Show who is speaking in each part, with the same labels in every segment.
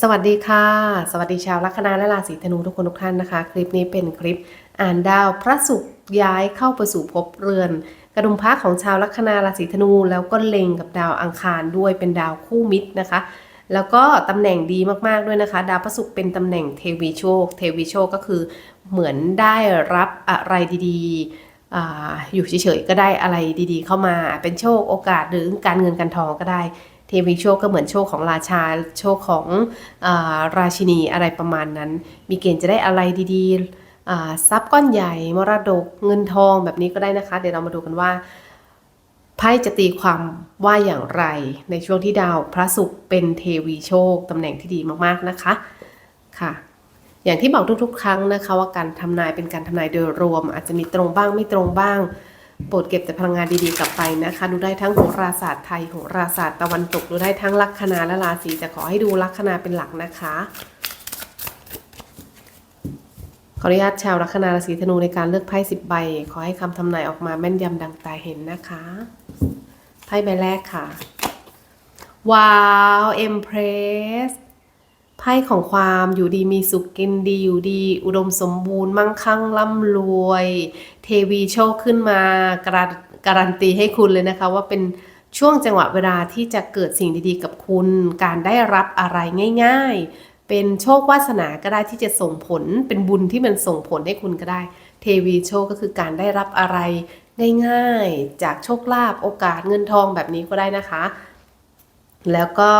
Speaker 1: สวัสดีค่ะ สวัสดีชาวลัคนาและราศีธนูทุกคนทุกท่านนะคะ คลิปนี้เป็นคลิปอ่านดาวพระศุกร์ย้ายเข้าไปสู่ภพเรือน กระดุมพระของชาวลัคนาราศีธนู แล้วก็เล็งกับดาวอังคารด้วยเป็นดาวคู่มิตรนะคะ แล้วก็ตำแหน่งดีมากๆด้วยนะคะ ดาวพระศุกร์เป็นตำแหน่งเทวีโชค เทวีโชคก็คือเหมือนได้รับอะไรดีๆออยู่เฉยๆก็ได้อะไรดีๆ เข้ามาเป็นโชคโอกาสหรือการเงินการทองก็ได้ ทวีโชคก็เหมือนโชคของราชาโชคของอราชินีอะไรประมาณนั้น มีเกณฑ์จะได้อะไรดีๆทรัพย์ก้อนใหญ่ มรดกเงินทองแบบนี้ก็ได้นะคะ เดี๋ยวเรามาดูกันว่าไพ่จะตีความว่าอย่างไร ในช่วงที่ดาวพระศุกร์เป็นเทวีโชคตำแหน่งที่ดีมากๆนะคะค่ะอย่างที่บอกทุกๆ ครั้งนะคะว่าการทำนายเป็นการทำนายโดยรวม อาจจะมีตรงบ้างไม่ตรงบ้าง โปรดเก็บแต่พลังงานดีๆกลับไปนะคะ ดูได้ทั้งโหราศาสตร์ไทยโหราศาสตร์ตะวันตก ดูได้ทั้งลัคนาและราศีแต่ขอให้ดูลัคนาเป็นหลักนะคะขออนุญาตชาวลัคนาราศีธนูในการเลือกไพ่สิบใบ ขอให้คำทำนายออกมาแม่นยำดังตาเห็นนะคะ ไพ่ใบแรกค่ะ ว้าวเอ็มเพรส ไพ่ของความอยู่ดีมีสุขกินดีอยู่ดี อุดมสมบูรณ์มั่งคั่งร่ำรวย เทวีโชคขึ้นมาการันการันตีให้คุณเลยนะคะว่าเป็นช่วงจังหวะเวลาที่จะเกิดสิ่งดีๆกับคุณ การได้รับอะไรง่าย ๆ เป็นโชควาสนาก็ได้ที่จะส่งผล เป็นบุญที่มันส่งผลให้คุณก็ได้ เทวีโชคก็คือการได้รับอะไรง่ายๆ จากโชคลาภโอกาสเงินทองแบบนี้ก็ได้นะคะ แล้วก็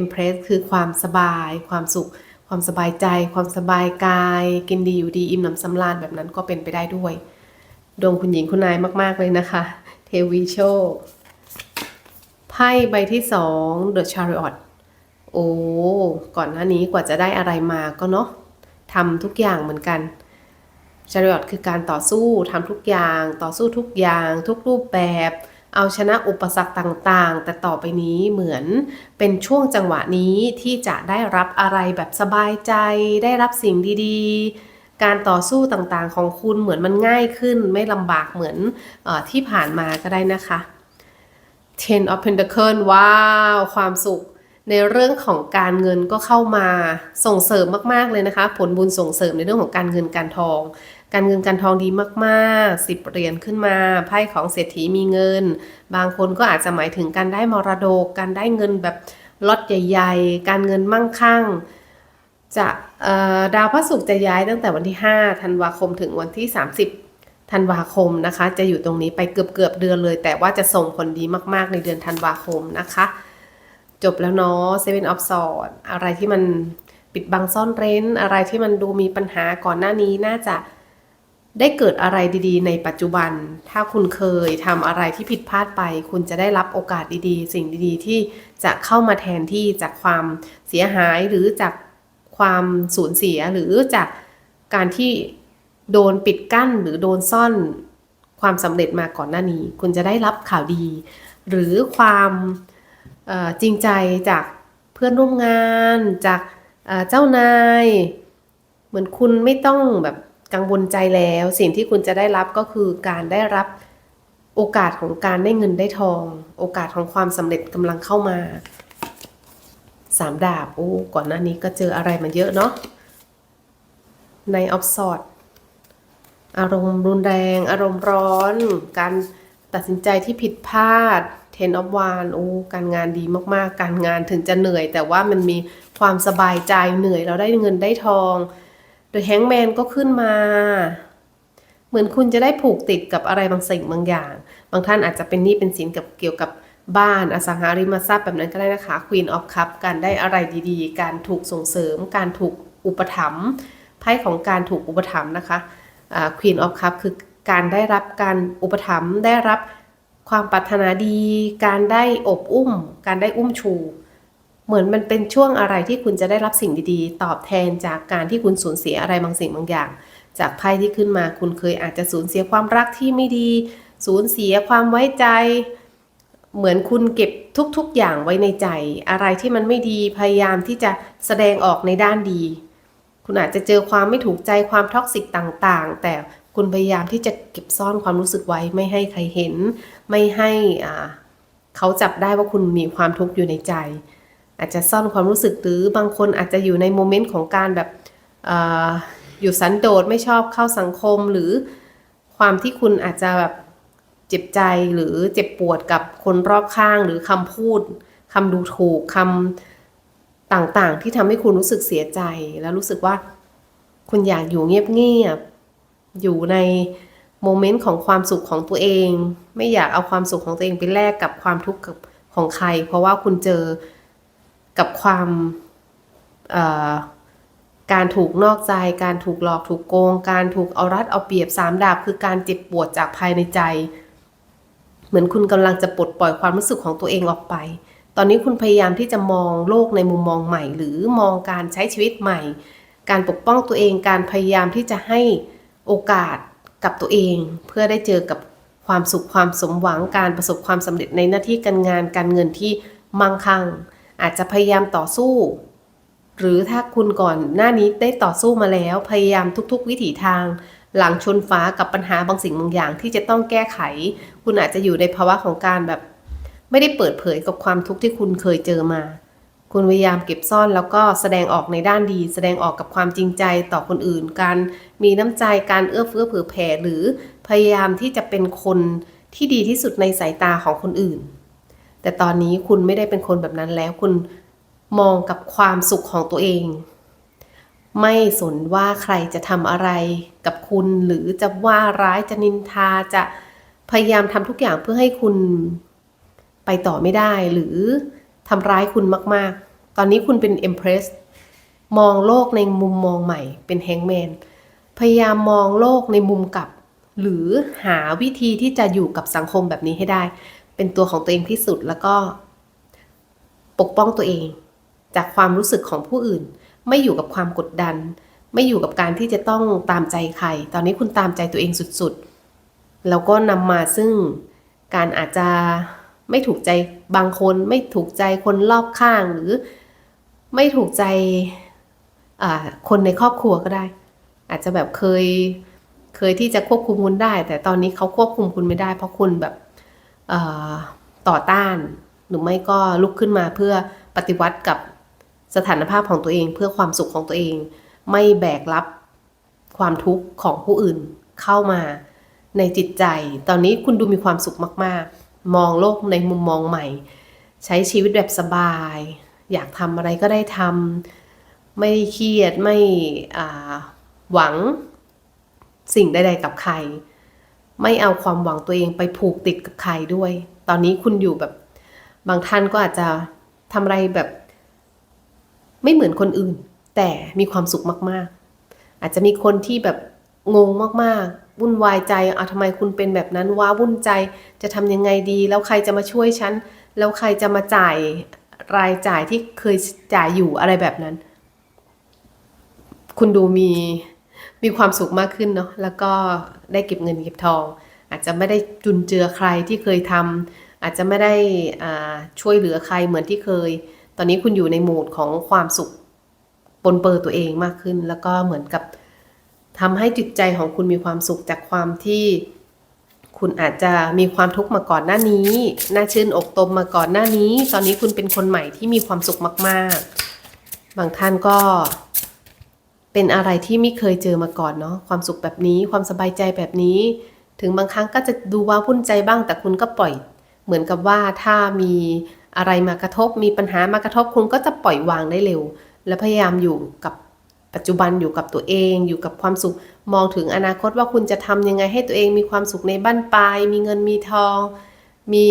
Speaker 1: Impress คือความสบาย ความสุข ความสบายใจ ความสบายกาย กินดีอยู่ดีอิ่มหนำสำราญแบบนั้นก็เป็นไปได้ด้วย ดวงคุณหญิงคุณนายมาก ๆ เลยนะคะ เทวีโชคไพ่ใบที่สอง The Chariot โอ้ ก่อนหน้านี้กว่าจะได้อะไรมาก็เนาะทำทุกอย่างเหมือนกันชาริอตคือการต่อสู้ทำทุกอย่าง ต่อสู้ทุกอย่าง ทุกรูปแบบ เอาชนะอุปสรรคต่างๆ แต่ต่อไปนี้เหมือนเป็นช่วงจังหวะนี้ที่จะได้รับอะไรแบบสบายใจ ได้รับสิ่งดีๆ การต่อสู้ต่างๆ ของคุณเหมือนมันง่ายขึ้น ไม่ลำบากเหมือนอที่ผ่านมาก็ได้นะคะ Ten of Pentacles ว้าว ความสุขในเรื่องของการเงินก็เข้ามาส่งเสริมมากๆเลยนะคะ ผลบุญส่งเสริมในเรื่องของการเงินการทอง การเงินการทองดีมากๆสิบเหรียญขึ้นมาไพ่ของเศรษฐีมีเงิน บางคนก็อาจจะหมายถึงการได้มรดก การได้เงินแบบล็อตใหญ่ ๆ การเงินมั่งคั่ง จะดาวพระศุกร์จะย้ายตั้งแต่วันที่5ธันวาคมถึงวันที่ 30ธันวาคมนะคะ จะอยู่ตรงนี้ไปเกือบๆเดือนเลย แต่ว่าจะส่งผลดีมากๆ ในเดือนธันวาคมนะคะ จบแล้วเนาะ Seven of Swords อะไรที่มันปิดบังซ่อนเร้น อะไรที่มันดูมีปัญหาก่อนหน้านี้น่าจะ ได้เกิดอะไรดีๆ ในปัจจุบัน ถ้าคุณเคยทำอะไรที่ผิดพลาดไป คุณจะได้รับโอกาสดีๆ สิ่งดีๆ ที่จะเข้ามาแทนที่จากความเสียหายหรือจากความสูญเสียหรือจากการที่โดนปิดกั้นหรือโดนซ่อนความสำเร็จมาก่อนหน้านี้ คุณจะได้รับข่าวดี หรือความจริงใจจากเพื่อนร่วมงาน จากเจ้านาย เหมือนคุณไม่ต้องแบบ กังวลใจแล้ว สิ่งที่คุณจะได้รับก็คือการได้รับโอกาสของการได้เงินได้ทอง โอกาสของความสำเร็จกำลังเข้ามาสามดาบโอ้ก่อนหน้านี้ก็เจออะไรมาเยอะเนาะในออฟสอดอารมณ์รุนแรง อารมณ์ร้อน การตัดสินใจที่ผิดพลาดเทนอ f วานโอ้การงานดีมากๆ การงานถึงจะเหนื่อย แต่ว่ามันมีความสบายใจเหนื่อยเราได้เงินได้ทอง โดยแฮงแมนก็ขึ้นมา เหมือนคุณจะได้ผูกติดกับอะไรบางสิ่งบางอย่าง บางท่านอาจจะเป็นหนี้เป็นสินกับเกี่ยวกับบ้านอสังหาริมทรัพย์แบบนั้นก็ได้นะคะ Queen of Cup การได้อะไรดีๆ การถูกส่งเสริม การถูกอุปถัมภ์ไพ่ของการถูกอุปถัมภ์นะคะควีนออฟคัพคือการได้รับการอุปถัมภ์ได้รับความปรารถนาดี การได้อบอุ้ม การได้อุ้มชู เหมือนมันเป็นช่วงอะไรที่คุณจะได้รับสิ่งดีๆ ตอบแทนจากการที่คุณสูญเสียอะไรบางสิ่งบางอย่าง จากไพ่ที่ขึ้นมาคุณเคยอาจจะสูญเสียความรักที่ไม่ดี สูญเสียความไว้ใจ เหมือนคุณเก็บทุกๆอย่างไว้ในใจ อะไรที่มันไม่ดีพยายามที่จะแสดงออกในด้านดี คุณอาจจะเจอความไม่ถูกใจความท็อกซิกต่างๆ แต่คุณพยายามที่จะเก็บซ่อนความรู้สึกไว้ไม่ให้ใครเห็น ไม่ให้เขาจับได้ว่าคุณมีความทุกข์อยู่ในใจ อาจจะซ่อนความรู้สึกหรือบางคนอาจจะอยู่ในโมเมนต์ของการแบบออยู่สันโดษไม่ชอบเข้าสังคมหรือความที่คุณอาจจะแบบเจ็บใจหรือเจ็บปวดกับคนรอบข้างหรือคำพูดคำดูถูกคำต่างๆ ที่ทำให้คุณรู้สึกเสียใจ แล้วรู้สึกว่าคุณอยากอยู่เงียบๆอยู่ในโมเมนต์ของความสุขของตัวเอง ไม่อยากเอาความสุขของตัวเองไปแลกกับความทุกข์ของใคร เพราะว่าคุณเจอ กับความการถูกนอกใจ การถูกหลอกถูกโกง การถูกเอารัดเอาเปรียบสามดาบ คือการเจ็บปวดจากภายในใจ เหมือนคุณกำลังจะปลดปล่อยความรู้สึกของตัวเองออกไป ตอนนี้คุณพยายามที่จะมองโลกในมุมมองใหม่ หรือมองการใช้ชีวิตใหม่ การปกป้องตัวเอง การพยายามที่จะให้โอกาสกับตัวเอง เพื่อได้เจอกับความสุขความสมหวัง การประสบความสำเร็จในหน้าที่การงานการเงินที่มั่งคั่ง อาจจะพยายามต่อสู้ หรือถ้าคุณก่อนหน้านี้ได้ต่อสู้มาแล้ว พยายามทุกๆ วิถีทาง หลังชนฟ้ากับปัญหาบางสิ่งบางอย่างที่จะต้องแก้ไข คุณอาจจะอยู่ในภาวะของการแบบ ไม่ได้เปิดเผยกับความทุกข์ที่คุณเคยเจอมา คุณพยายามเก็บซ่อนแล้วก็แสดงออกในด้านดี แสดงออกกับความจริงใจต่อคนอื่น การมีน้ำใจการเอื้อเฟื้อเผื่อแผ่หรือพยายามที่จะเป็นคนที่ดีที่สุดในสายตาของคนอื่น แต่ตอนนี้คุณไม่ได้เป็นคนแบบนั้นแล้วคุณมองกับความสุขของตัวเอง ไม่สนว่าใครจะทำอะไรกับคุณหรือจะว่าร้ายจะนินทาจะพยายามทำทุกอย่างเพื่อให้คุณไปต่อไม่ได้หรือทำร้ายคุณมาก ๆ ตอนนี้คุณเป็น Empress มองโลกในมุมมองใหม่ เป็นแฮงแมน พยายามมองโลกในมุมกลับ หรือหาวิธีที่จะอยู่กับสังคมแบบนี้ให้ได้ เป็นตัวของตัวเองที่สุดแล้วก็ปกป้องตัวเอง จากความรู้สึกของผู้อื่น ไม่อยู่กับความกดดัน ไม่อยู่กับการที่จะต้องตามใจใคร ตอนนี้คุณตามใจตัวเองสุดๆ แล้วก็นำมาซึ่งการอาจจะไม่ถูกใจบางคนไม่ถูกใจคนรอบข้างหรือไม่ถูกใจคนในครอบครัวก็ได้ อาจจะแบบเคยเคยที่จะควบคุมคุณได้ แต่ตอนนี้เขาควบคุมคุณไม่ได้ เพราะคุณแบบ ต่อต้าน หรือไม่ก็ลุกขึ้นมาเพื่อปฏิวัติกับสถานภาพของตัวเอง เพื่อความสุขของตัวเอง ไม่แบกรับความทุกข์ของผู้อื่นเข้ามาในจิตใจ ตอนนี้คุณดูมีความสุขมาก ๆ มองโลกในมุมมองใหม่ ใช้ชีวิตแบบสบาย อยากทำอะไรก็ได้ทำไม่เครียดไม่หวังสิ่งใด ๆ กับใคร ไม่เอาความหวังตัวเองไปผูกติดกับใครด้วย ตอนนี้คุณอยู่แบบ บางท่านก็อาจจะทำอะไรแบบ ไม่เหมือนคนอื่น แต่มีความสุขมาก ๆ อาจจะมีคนที่แบบงงมากๆ วุ่นวายใจอะทำไมคุณเป็นแบบนั้นว้าวุ่นใจจะทำยังไงดี แล้วใครจะมาช่วยฉัน แล้วใครจะมาจ่ายรายจ่ายที่เคยจ่ายอยู่อะไรแบบนั้น คุณดูมี มีความสุขมากขึ้นเนาะแล้วก็ได้เก็บเงินเก็บทอง อาจจะไม่ได้จุนเจือใครที่เคยทำอาจจะไม่ได้ช่วยเหลือใครเหมือนที่เคย ตอนนี้คุณอยู่ในโหมดของความสุขปนเปื้อตัวเองมากขึ้น แล้วก็เหมือนกับทำให้จิตใจของคุณมีความสุขจากความที่คุณอาจจะมีความทุกข์มาก่อนหน้านี้ น่าชื่นอกตมมาก่อนหน้านี้ ตอนนี้คุณเป็นคนใหม่ที่มีความสุขมาก ๆ บางท่านก็ เป็นอะไรที่ไม่เคยเจอมาก่อนเนาะความสุขแบบนี้ความสบายใจแบบนี้ ถึงบางครั้งก็จะดูว้าวุ่นใจบ้าง แต่คุณก็ปล่อย เหมือนกับว่าถ้ามีอะไรมากระทบ มีปัญหามากระทบคุณก็จะปล่อยวางได้เร็ว และพยายามอยู่กับปัจจุบันอยู่กับตัวเอง อยู่กับความสุข มองถึงอนาคตว่าคุณจะทำยังไงให้ตัวเองมีความสุขในบ้านปลาย มีเงินมีทอง มี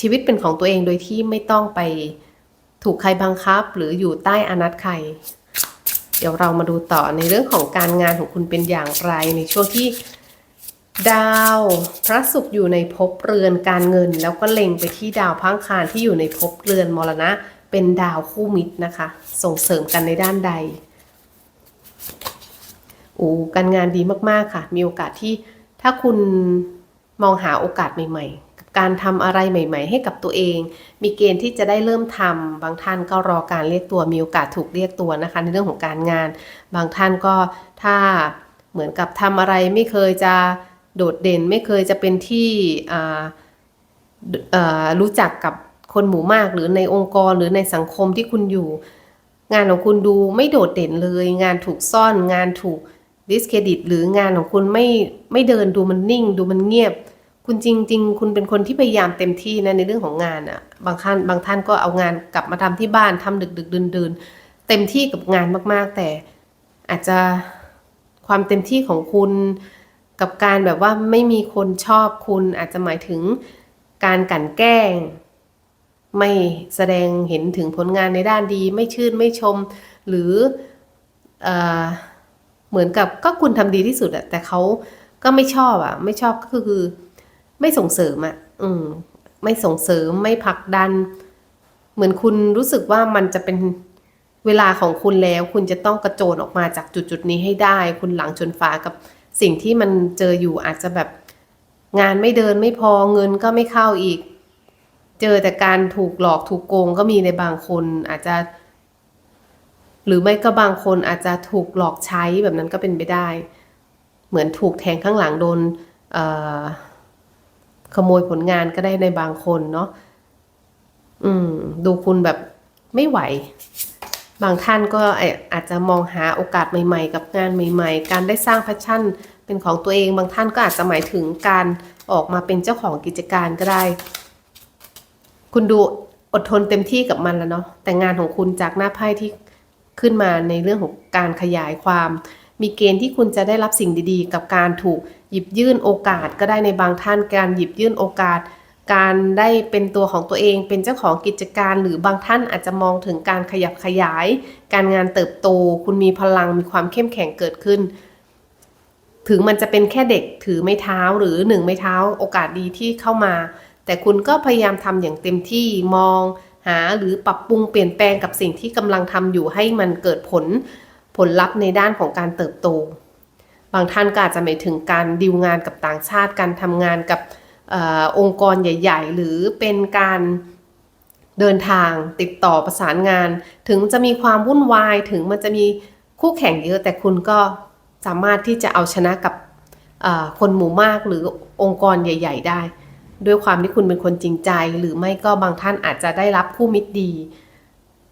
Speaker 1: ชีวิตเป็นของตัวเองโดยที่ไม่ต้องไป ถูกใครบังคับหรืออยู่ใต้อนัตใคร เดี๋ยวเรามาดูต่อในเรื่องของการงานของคุณเป็นอย่างไรในช่วงที่ดาวพระศุกร์อยู่ในภพเรือนการเงิน แล้วก็เล็งไปที่ดาวพังคารที่อยู่ในภพเรือนมรณะ เป็นดาวคู่มิตรนะคะ ส่งเสริมกันในด้านใดโอ้การงานดีมากๆค่ะ มีโอกาสที่ถ้าคุณมองหาโอกาสใหม่ ๆ การทำอะไรใหม่ ๆ ให้กับตัวเอง มีเกณฑ์ที่จะได้เริ่มทำบางท่านก็รอการเรียกตัวมีโอกาสถูกเรียกตัวนะคะ ในเรื่องของการงาน บางท่านก็ถ้าเหมือนกับทำอะไรไม่เคยจะโดดเด่นไม่เคยจะเป็นที่รู้จักกับคนหมู่มากหรือในองค์กรหรือในสังคมที่คุณอยู่ งานของคุณดูไม่โดดเด่นเลย งานถูกซ่อนงานถูกดิสเครดิต หรืองานของคุณไม่ไม่เดินดูมันนิ่ง ดูมันเงียบ คุณจริง ๆ คุณเป็นคนที่พยายามเต็มที่นะในเรื่องของงานอะบางท่านบางท่านก็เอางานกลับมาทำที่บ้านทำดึกดึกๆดื่นเต็มที่กับงานมาก ๆ แต่อาจจะความเต็มที่ของคุณกับการแบบว่าไม่มีคนชอบคุณอาจจะหมายถึงการกั่นแกล้ง ไม่แสดงเห็นถึงผลงานในด้านดีไม่ชื่นไม่ชม หรือเอเหมือนกับก็คุณทำดีที่สุดอะแต่เขาก็ไม่ชอบอะไม่ชอบก็คือ ไม่ส่งเสริมอะอืมไม่ส่งเสริมไม่ผลักดัน เหมือนคุณรู้สึกว่ามันจะเป็นเวลาของคุณแล้ว คุณจะต้องกระโจนออกมาจากจุดจุดนี้ให้ได้ คุณหลังชนฟ้ากับสิ่งที่มันเจออยู่อาจจะแบบงานไม่เดินไม่พอเงินก็ไม่เข้าอีก เจอแต่การถูกหลอกถูกโกงก็มีในบางคนอาจจะ หรือไม่ก็บางคนอาจจะถูกหลอกใช้แบบนั้นก็เป็นไปได้ เหมือนถูกแทงข้างหลังโดนเอ่อ ขโมยผลงานก็ได้ในบางคนเนาะอืม ดูคุณแบบไม่ไหว บางท่านก็อาจจะมองหาโอกาสใหม่ ๆ กับงานใหม่ ๆ การได้สร้างแพชชั่นเป็นของตัวเองบางท่านก็อาจจะหมายถึงการออกมาเป็นเจ้าของกิจการก็ได้ คุณดูอดทนเต็มที่กับมันแล้วเนาะแต่งานของคุณจากหน้าไพ่ที่ขึ้นมาในเรื่องของการขยายความ มีเกณฑ์ที่คุณจะได้รับสิ่งดีๆ กับการถูกหยิบยื่นโอกาส ก็ได้ในบางท่านการหยิบยื่นโอกาส การได้เป็นตัวของตัวเอง เป็นเจ้าของกิจการ หรือบางท่านอาจจะมองถึงการขยับขยาย การงานเติบโต คุณมีพลังมีความเข้มแข็งเกิดขึ้น ถึงมันจะเป็นแค่เด็กถือไม้เท้าหรือหนึ่งไม้เท้าโอกาสดีที่เข้ามา แต่คุณก็พยายามทำอย่างเต็มที่มองหาหรือปรับปรุงเปลี่ยนแปลงกับสิ่งที่กำลังทำอยู่ให้มันเกิดผล ผลลัพธ์ในด้านของการเติบโต บางท่านก็อาจจะหมายถึงการดิวงานกับต่างชาติ การทำงานกับอองค์กรใหญ่ ๆ หรือเป็นการเดินทางติดต่อประสานงาน ถึงจะมีความวุ่นวายถึงมันจะมีคู่แข่งเยอะ แต่คุณก็สามารถที่จะเอาชนะกับคนหมู่มากหรือองค์กรใหญ่ ๆ ได้ ด้วยความที่คุณเป็นคนจริงใจ หรือไม่ก็บางท่านอาจจะได้รับคู่มิตรดี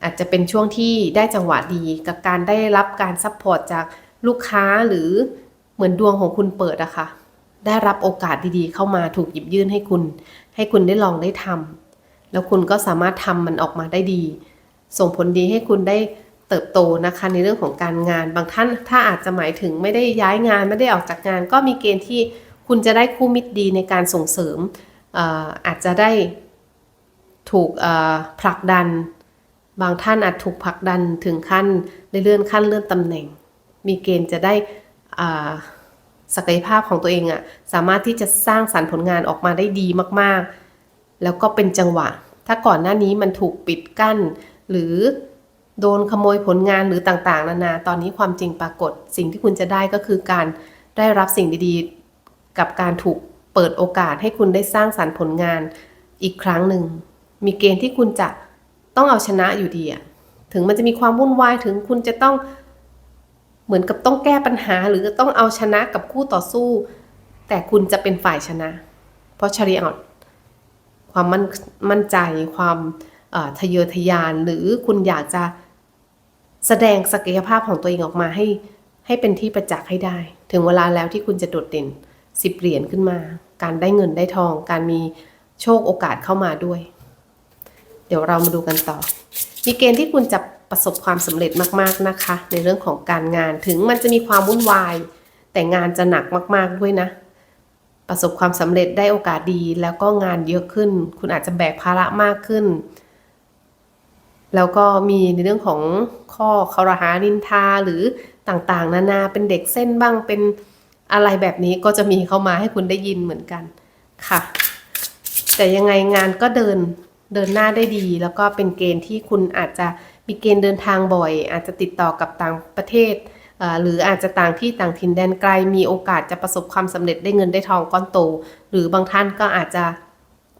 Speaker 1: อาจจะเป็นช่วงที่ได้จังหวะดีกับการได้รับการซัพพอร์ตจากลูกค้าหรือเหมือนดวงของคุณเปิดอะค่ะ ได้รับโอกาสดีๆ เข้ามาถูกหยิบยื่นให้คุณ ให้คุณได้ลองได้ทำแล้วคุณก็สามารถทำมันออกมาได้ดี ส่งผลดีให้คุณได้เติบโตนะคะในเรื่องของการงาน บางท่านถ้าอาจจะหมายถึงไม่ได้ย้ายงานไม่ได้ออกจากงาน ก็มีเกณฑ์ที่คุณจะได้คู่มิตรดีในการส่งเสริมอออาจจะได้ถูกผลักดัน บางท่านอาจถูกผลักดันถึงขั้นได้เลื่อนขั้นเลื่อนตำแหน่ง มีเกณฑ์จะได้ศักยภาพของตัวเองอะสามารถที่จะสร้างสรรค์ผลงานออกมาได้ดีมากๆ แล้วก็เป็นจังหวะ ถ้าก่อนหน้านี้มันถูกปิดกั้น หรือโดนขโมยผลงานหรือต่างๆ นานา ตอนนี้ความจริงปรากฏ สิ่งที่คุณจะได้ก็คือการได้รับสิ่งดีๆ กับการถูกเปิดโอกาสให้คุณได้สร้างสรรค์ผลงานอีกครั้งหนึ่ง มีเกณฑ์ที่คุณจะ ต้องเอาชนะอยู่ดีอะถึงมันจะมีความวุ่นวายถึงคุณจะต้องเหมือนกับต้องแก้ปัญหา หรือต้องเอาชนะกับคู่ต่อสู้ แต่คุณจะเป็นฝ่ายชนะ เพราะชริออตความมั่นมั่นใจความทะเยอทะยาน หรือคุณอยากจะแสดงศักยภาพของตัวเองออกมาให้ ให้เป็นที่ประจักษ์ให้ได้ ถึงเวลาแล้วที่คุณจะโดดเด่นสิบเหรียญขึ้นมา การได้เงินได้ทอง การมีโชคโอกาสเข้ามาด้วย เดี๋ยวเรามาดูกันต่อ มีเกณฑ์ที่คุณจะประสบความสำเร็จมากๆนะคะ ในเรื่องของการงานถึงมันจะมีความวุ่นวาย แต่งานจะหนักมาก ๆด้วยนะ ประสบความสำเร็จได้โอกาสดีแล้วก็งานเยอะขึ้น คุณอาจจะแบกภาระมากขึ้น แล้วก็มีในเรื่องของข้อคารหานินทาหรือต่างๆ นานาเป็นเด็กเส้นบ้างเป็นอะไรแบบนี้ก็จะมีเข้ามาให้คุณได้ยินเหมือนกันค่ะ แต่ยังไงงานก็เดิน เดินหน้าได้ดี แล้วก็เป็นเกณฑ์ที่คุณอาจจะมีเกณฑ์เดินทางบ่อย อาจจะติดต่อกับต่างประเทศ หรืออาจจะต่างที่ต่างถิ่นแดนไกล มีโอกาสจะประสบความสำเร็จได้เงินได้ทองก้อนโต หรือบางท่านก็อาจจะ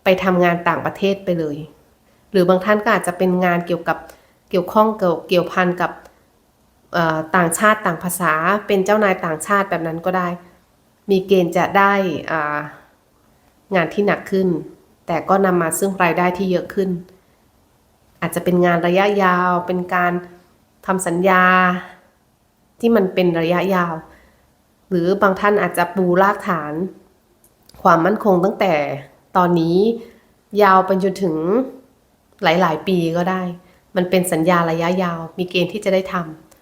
Speaker 1: ไปทำงานต่างประเทศไปเลย หรือบางท่านก็อาจจะเป็นงานเกี่ยวกับเกี่ยวข้องเกี่ยวเกี่ยวพันกับต่างชาติต่างภาษาเป็นเจ้านายต่างชาติแบบนั้นก็ได้ มีเกณฑ์จะได้งานที่หนักขึ้น แต่ก็นำมาซึ่งรายได้ที่เยอะขึ้น อาจจะเป็นงานระยะยาว เป็นการทำสัญญาที่มันเป็นระยะยาว หรือบางท่านอาจจะปูรากฐาน ความมั่นคงตั้งแต่ตอนนี้ยาวไปจนถึงหลาย ๆ ปีก็ได้ มันเป็นสัญญาระยะยาว มีเกณฑ์ที่จะได้ท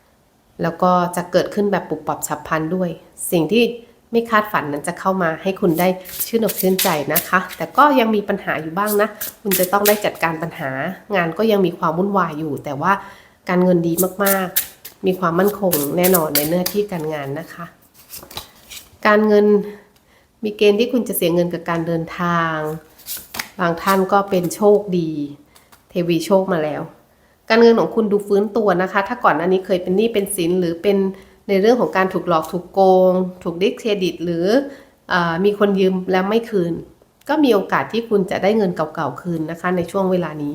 Speaker 1: ำแล้วก็จะเกิดขึ้นแบบปุบปับฉับพลันด้วย สิ่งที่ ไม่คาดฝันนั้นจะเข้ามาให้คุณได้ชื่นอกชื่นใจนะคะ แต่ก็ยังมีปัญหาอยู่บ้างนะ คุณจะต้องได้จัดการปัญหา งานก็ยังมีความวุ่นวายอยู่ แต่ว่าการเงินดีมากๆ มีความมั่นคงแน่นอนในเนื้อที่การงานนะคะ การเงินมีเกณฑ์ที่คุณจะเสียเงินกับการเดินทาง บางท่านก็เป็นโชคดี เทวีโชคมาแล้ว การเงินของคุณดูฟื้นตัวนะคะ ถ้าก่อนหน้านี้เคยเป็นหนี้เป็นสินหรือเป็น ในเรื่องของการถูกหลอกถูกโกง ถูกดิสเครดิต หรืออมีคนยืมแล้วไม่คืน ก็มีโอกาสที่คุณจะได้เงินเก่าๆคืนนะคะ ในช่วงเวลานี้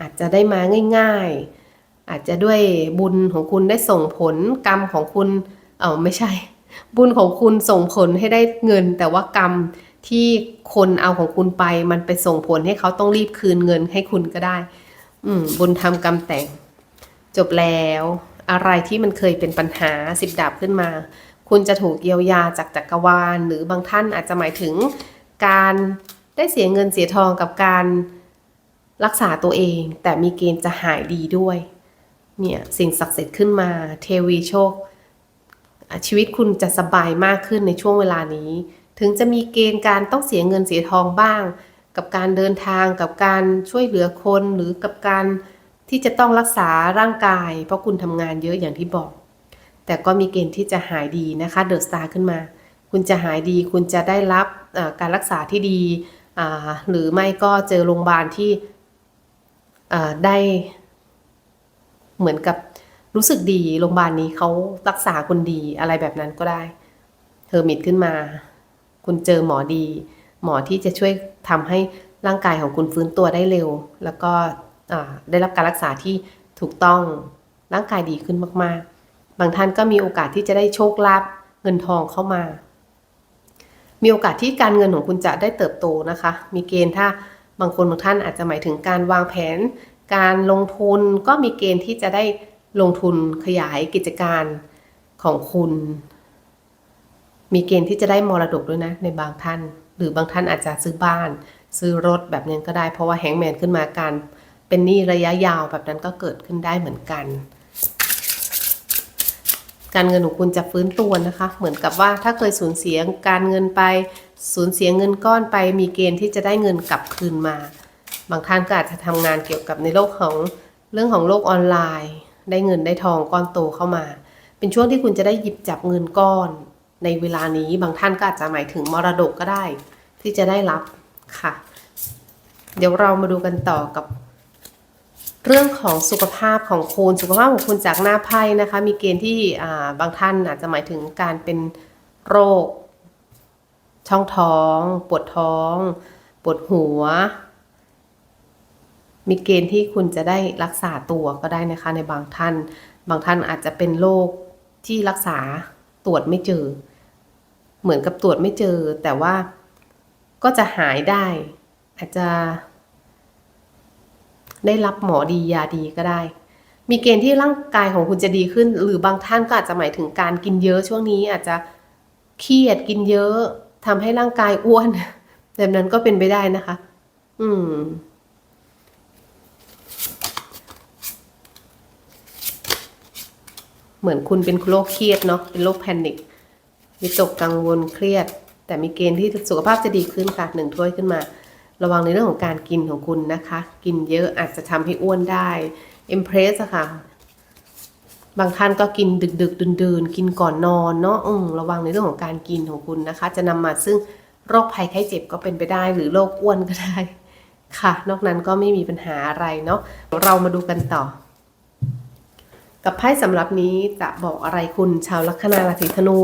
Speaker 1: อาจจะได้มาง่าย ๆ อาจจะด้วยบุญของคุณได้ส่งผลกรรมของคุณเออไม่ใช่ บุญของคุณส่งผลให้ได้เงิน แต่ว่ากรรมที่คนเอาของคุณไป มันไปส่งผลให้เขาต้องรีบคืนเงินให้คุณก็ได้ อืมบุญทำกรรมแต่ง จบแล้ว อะไรที่มันเคยเป็นปัญหาสิบดาบขึ้นมา คุณจะถูกเยียวยาจากจักรวาล หรือบางท่านอาจจะหมายถึงการได้เสียเงินเสียทองกับการรักษาตัวเอง แต่มีเกณฑ์จะหายดีด้วย เนี่ยสิ่งศักดิ์สิทธิ์ขึ้นมา เทวีโชค ชีวิตคุณจะสบายมากขึ้นในช่วงเวลานี้ ถึงจะมีเกณฑ์การต้องเสียเงินเสียทองบ้าง กับการเดินทางกับการช่วยเหลือคนหรือกับการ ที่จะต้องรักษาร่างกาย เพราะคุณทำงานเยอะอย่างที่บอก แต่ก็มีเกณฑ์ที่จะหายดีนะคะเดอะสตาร์ขึ้นมา คุณจะหายดีคุณจะได้รับการรักษาที่ดีหรือไม่ก็เจอโรงพยาบาลที่ได้เหมือนกับรู้สึกดีโรงพยาบาลนี้เขารักษาคุณดีอะไรแบบนั้นก็ได้เฮอร์มิตขึ้นมา คุณเจอหมอดี หมอที่จะช่วยทำให้ร่างกายของคุณฟื้นตัวได้เร็ว แล้วก็ ได้รับการรักษาที่ถูกต้องร่างกายดีขึ้นมาก ๆ บางท่านก็มีโอกาสที่จะได้โชคลาภเงินทองเข้ามา มีโอกาสที่การเงินของคุณจะได้เติบโตนะคะ มีเกณฑ์ถ้าบางคนบางท่านอาจจะหมายถึงการวางแผน การลงทุนก็มีเกณฑ์ที่จะได้ลงทุนขยายกิจการของคุณ มีเกณฑ์ที่จะได้มรดกด้วยนะ ในบางท่าน หรือบางท่านอาจจะซื้อบ้าน ซื้อรถแบบนั้ก็ได้เพราะว่าแฮงแมนขึ้นมาการ เป็นหนี้ระยะยาวแบบนั้นก็เกิดขึ้นได้เหมือนกัน การเงินของคุณจะฟื้นตัวนะคะ เหมือนกับว่าถ้าเคยสูญเสียการเงินไป สูญเสียเงินก้อนไป มีเกณฑ์ที่จะได้เงินกลับคืนมา บางท่านก็อาจจะทำงานเกี่ยวกับในโลกของเรื่องของโลกออนไลน์ ได้เงินได้ทองก้อนโตเข้ามา เป็นช่วงที่คุณจะได้หยิบจับเงินก้อน ในเวลานี้บางท่านก็อาจจะหมายถึงมรดกก็ได้ ที่จะได้รับค่ะ เดี๋ยวเรามาดูกันต่อกับ เรื่องของสุขภาพของคุณสุขภาพของคุณจากหน้าไพ่นะคะ มีเกณฑ์ที่บางท่านอาจจะหมายถึงการเป็นโรค ช่องท้อง ปวดท้อง ปวดหัว มีเกณฑ์ที่คุณจะได้รักษาตัวก็ได้นะคะ ในบางท่าน บางท่านอาจจะเป็นโรคที่รักษาตรวจไม่เจอ เหมือนกับตรวจไม่เจอ แต่ว่าก็จะหายได้ อาจจะ ได้รับหมอดียาดีก็ได้ มีเกณฑ์ที่ร่างกายของคุณจะดีขึ้น หรือบางท่านก็อาจจะหมายถึงการกินเยอะช่วงนี้อาจจะเครียดกินเยอะทำให้ร่างกายอ้วนแบบนั้นก็เป็นไปได้นะคะ อืมเหมือนคุณเป็นโรคเครียดเนาะเป็นโรคแพนิควิตกกังวลเครียด แต่มีเกณฑ์ที่สุขภาพจะดีขึ้นค่ะหนึ่งถ้วยขึ้นมา ระวังในเรื่องของการกินของคุณนะคะ กินเยอะอาจจะทำให้อ้วนได้เอ็มเพรสอะค่ะ บางท่านก็กินดึกดึกดื่นดื่นกินก่อนนอนเนาะอืระวังในเรื่องของการกินของคุณนะคะ จะนำมาซึ่งโรคภัยไข้เจ็บก็เป็นไปได้ หรือโรคอ้วนก็ได้ ค่ะ นอกนั้นก็ไม่มีปัญหาอะไรเนาะเรามาดูกันต่อ กับไพ่สำหรับนี้จะบอกอะไรคุณชาวลัคนาราศีธนู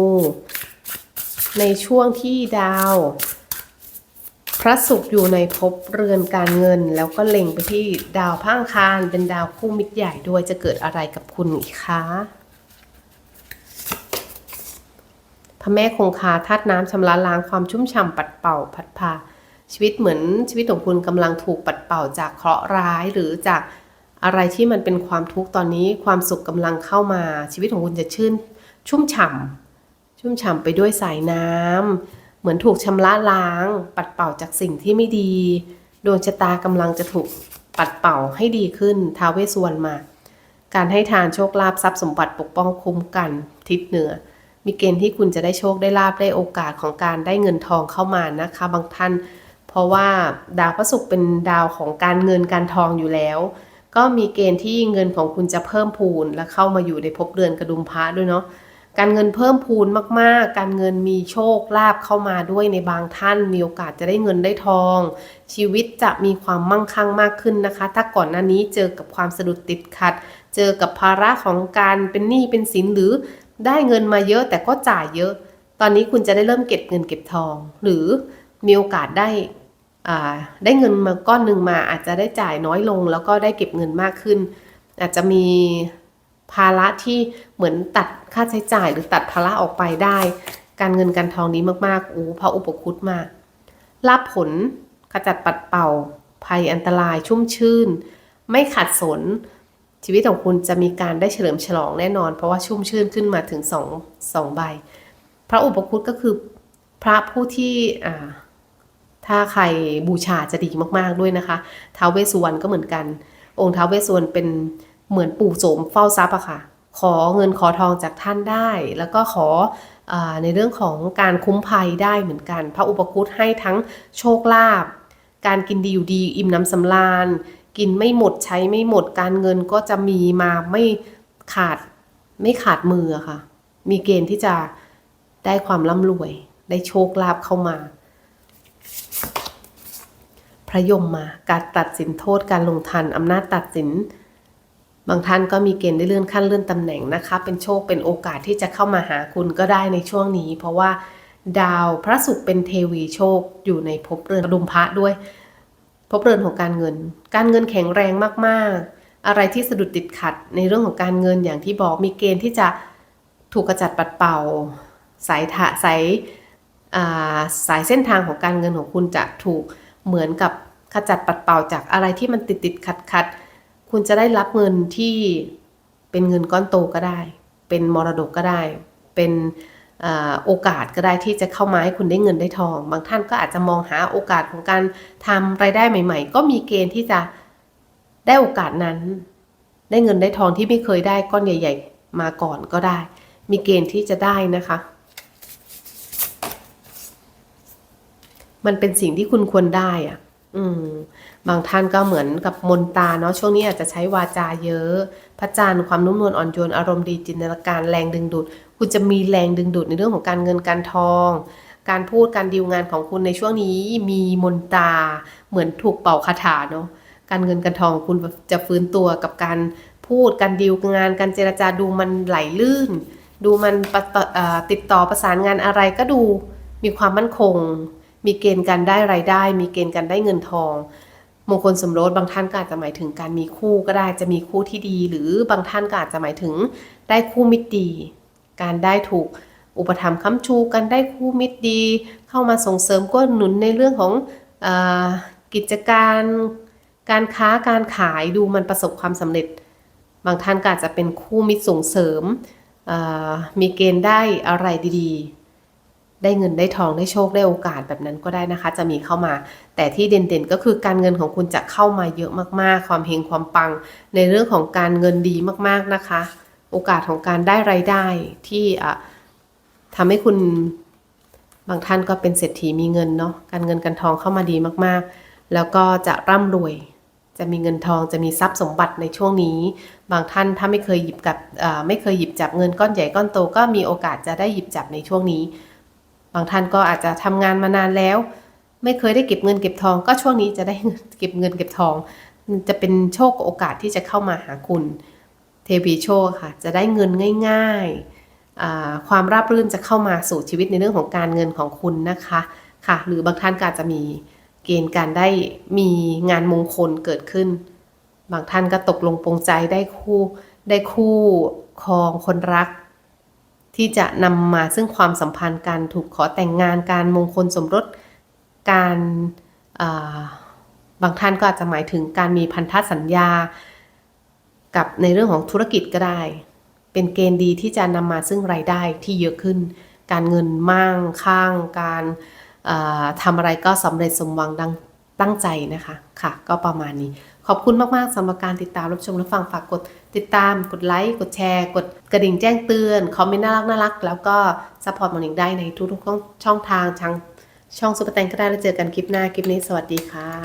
Speaker 1: ในช่วงที่ดาว พระศุกร์อยู่ในภพเรือนการเงิน แล้วก็เล็งไปที่ดาวพระอังคารเป็นดาวคู่มิตรใหญ่ด้วยจะเกิดอะไรกับคุณอีกคะพระแม่คงคาธาตุน้ำชำระล้างความชุ่มฉ่ำปัดเป่าพัดพาชีวิตเหมือนชีวิตของคุณกำลังถูกปัดเป่าจากเคราะห์ร้ายหรือจากอะไรที่มันเป็นความทุกข์ตอนนี้ความสุขกำลังเข้ามา ชีวิตของคุณจะชื่น ชุ่มฉ่ำชุ่มฉ่ำไปด้วยสายน้ำ เหมือนถูกชำระล้าง ปัดเป่าจากสิ่งที่ไม่ดี ดวงชะตากำลังจะถูกปัดเป่าให้ดีขึ้นท้าเวสวรมา การให้ทานโชคลาภทรัพย์สมบัติปกป้องคุ้มกัน ทิศเหนือ มีเกณฑ์ที่คุณจะได้โชคได้ลาบได้โอกาสของการได้เงินทองเข้ามานะคะ บางท่าน เพราะว่าดาวพระศุกร์เป็นดาวของการเงินการทองอยู่แล้ว ก็มีเกณฑ์ที่เงินของคุณจะเพิ่มพูนและเข้ามาอยู่ในภพเรือนกระดุมพระด้วยเนาะ การเงินเพิ่มพูนมากๆ การเงินมีโชคลาภเข้ามาด้วยในบางท่าน มีโอกาสจะได้เงินได้ทอง ชีวิตจะมีความมั่งคั่งมากขึ้นนะคะ ถ้าก่อนหน้านี้เจอกับความสะดุดติดขัด เจอกับภาระของการเป็นหนี้เป็นสินหรือได้เงินมาเยอะแต่ก็จ่ายเยอะ ตอนนี้คุณจะได้เริ่มเก็บเงินเก็บทอง หรือมีโอกาสได้ได้เงินมาก้อนหนึ่งมาอาจจะได้จ่ายน้อยลง แล้วก็ได้เก็บเงินมากขึ้น อาจจะมี ภาระที่เหมือนตัดค่าใช้จ่ายหรือตัดภาระออกไปได้ การเงินการทองนี้มากๆอู้พระอุปคุตมารับผลขจัดปัดเป่า ภัยอันตรายชุ่มชื่น ไม่ขัดสน ชีวิตของคุณจะมีการได้เฉลิมฉลองแน่นอน เพราะว่าชุ่มชื่นขึ้นมาถึงสองสองใบ พระอุปคุตก็คือพระผู้ที่อ่าถ้าใครบูชาจะดีมากๆด้วยนะคะท้าวเวสสุวรรณก็เหมือนกัน องค์ท้าวเวสสุวรรณเป็น เหมือนปู่โสมเฝ้าทรัพย์อะค่ะ ขอเงินขอทองจากท่านได้ แล้วก็ขออในเรื่องของการคุ้มภัยได้เหมือนกัน พระอุปคุตให้ทั้งโชคลาภการกินดีอยู่ดีอิ่มน้ำสำราญ กินไม่หมดใช้ไม่หมดการเงินก็จะมีมาไม่ขาดไม่ขาดมืออะค่ะ มีเกณฑ์ที่จะได้ความร่ำรวย ได้โชคลาภเข้ามา พระยมมาการตัดสินโทษการลงทันอำนาจตัดสิน บางท่านก็มีเกณฑ์ได้เลื่อนขั้นเลื่อนตำแหน่งนะคะ เป็นโชคเป็นโอกาสที่จะเข้ามาหาคุณก็ได้ในช่วงนี้ เพราะว่าดาวพระศุกร์เป็นเทวีโชคอยู่ในภพเรือนดุมพระด้วยภพเรือนของการเงิน การเงินแข็งแรงมากๆ อะไรที่สะดุดติดขัดในเรื่องของการเงินอย่างที่บอกมีเกณฑ์ที่จะถูกกระจัดปัดเป่าสายถะสายสายเส้นทางของการเงินของคุณจะถูกเหมือนกับขจัดปัดเป่าจากอะไรที่มันติดติดขัดขัดๆ คุณจะได้รับเงินที่เป็นเงินก้อนโตก็ได้ เป็นมรดกก็ได้ เป็นอโอกาสก็ได้ที่จะเข้ามาให้คุณได้เงินได้ทอง บางท่านก็อาจจะมองหาโอกาสของการทำรายได้ใหม่ ๆ ก็มีเกณฑ์ที่จะได้โอกาสนั้น ได้เงินได้ทองที่ไม่เคยได้ก้อนใหญ่ ๆ มาก่อนก็ได้ มีเกณฑ์ที่จะได้นะคะ มันเป็นสิ่งที่คุณควรได้อะอืม บางท่านก็เหมือนกับมนตาเนาะช่วงนี้อาจจะใช้วาจาเยอะ พระจันทร์ความนุ่มนวลอ่อนโยนอารมณ์ดีจินตนาการแรงดึงดูด คุณจะมีแรงดึงดูดในเรื่องของการเงินการทอง การพูดการดีลงานของคุณในช่วงนี้มีมนตา เหมือนถูกเป่าคาถาเนาะการเงินการทองคุณจะฟื้นตัวกับการพูดการดีลงาน การเจรจาดูมันไหลลื่น ดูมันติดต่อประสานงานอะไรก็ดูมีความมั่นคง มีเกณฑ์การได้รายได้ มีเกณฑ์การได้เงินทอง มงคลสมรสบางท่านก็อาจจะหมายถึงการมีคู่ก็ได้จะมีคู่ที่ดี หรือบางท่านก็อาจจะหมายถึงได้คู่มิตรดี การได้ถูกอุปถัมภ์ค้ำชูกันได้คู่มิตรดี เข้ามาส่งเสริมก็หนุนในเรื่องของอกิจการการค้าการขายดูมันประสบความสำเร็จ บางท่านก็อาจจะเป็นคู่มิตรส่งเสริมมีเกณฑ์ได้อะไรดีๆ ได้เงินได้ทองได้โชคได้โอกาสแบบนั้นก็ได้นะคะ จะมีเข้ามา แต่ที่เด่นๆก็คือการเงินของคุณจะเข้ามาเยอะมากๆ ความเฮงความปัง ในเรื่องของการเงินดีมากๆนะคะ โอกาสของการได้รายได้ที่ทำให้คุณบางท่านก็เป็นเศรษฐีมีเงินเนาะการเงินการทองเข้ามาดีมากๆ แล้วก็จะร่ำรวย จะมีเงินทองจะมีทรัพย์สมบัติในช่วงนี้ บางท่านถ้าไม่เคยหยิบกับไม่เคยหยิบจับเงินก้อนใหญ่ก้อนโตก็มีโอกาสจะได้หยิบจับในช่วงนี้ บางท่านก็อาจจะทำงานมานานแล้ว ไม่เคยได้เก็บเงินเก็บทอง ก็ช่วงนี้จะได้เก็บเงินเก็บทอง จะเป็นโชคโอกาสที่จะเข้ามาหาคุณเทวีโชคค่ะ จะได้เงินง่ายๆ ความราบรื่นจะเข้ามาสู่ชีวิตในเรื่องของการเงินของคุณนะคะค่ะ หรือบางท่านก็อาจจะมีเกณฑ์การได้มีงานมงคลเกิดขึ้น บางท่านก็ตกลงปรงใจได้คู่ได้คู่ครองคนรัก ที่จะนำมาซึ่งความสัมพันธ์การถูกขอแต่งงานการมงคลสมรสการาบางท่านก็อาจจะหมายถึงการมีพันธสัญญา กับในเรื่องของธุรกิจก็ได้ เป็นเกณฑ์ดีที่จะนำมาซึ่งรายได้ที่เยอะขึ้น การเงินมั่งข้างการทำอะไรก็สำเร็จสมหวังดังตั้งใจนะคะ ค่ะ ก็ประมาณนี้ ขอบคุณมาก ๆสำหรับการติดตามรับชมและฟังฝากกด ติดตามกดไลค์ กดแชร์ กดกระดิ่งแจ้งเตือน คอมเมนต์น่ารักน่ารัก แล้วก็ซัพพอร์ตมอนิงได้ในทุกๆช่องทางช่องช่องซุปเปอร์แตงก็ได้แล้วเจอกันคลิปหน้า คลิปนี้สวัสดีค่ะ